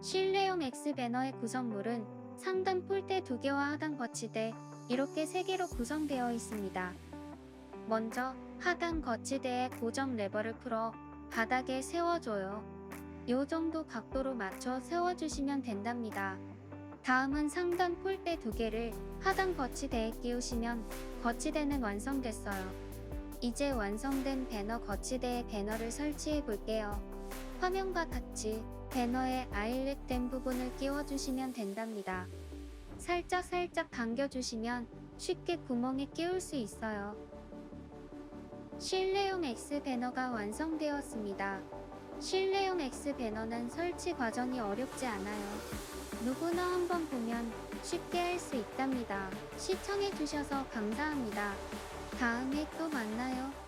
실내용 X 배너의 구성물은 상단 폴대 2개와 하단 거치대 이렇게 3개로 구성되어 있습니다. 먼저 하단 거치대에 고정 레버를 풀어 바닥에 세워줘요. 요 정도 각도로 맞춰 세워주시면 된답니다. 다음은 상단 폴대 2개를 하단 거치대에 끼우시면 거치대는 완성됐어요. 이제 완성된 배너 거치대에 배너를 설치해 볼게요. 화면과 같이 배너에 아일렛된 부분을 끼워주시면 된답니다. 살짝 살짝 당겨주시면 쉽게 구멍에 끼울 수 있어요. 실내용 X 배너가 완성되었습니다. 실내용 X 배너는 설치 과정이 어렵지 않아요. 누구나 한번 보면 쉽게 할 수 있답니다. 시청해주셔서 감사합니다. 다음에 또 만나요.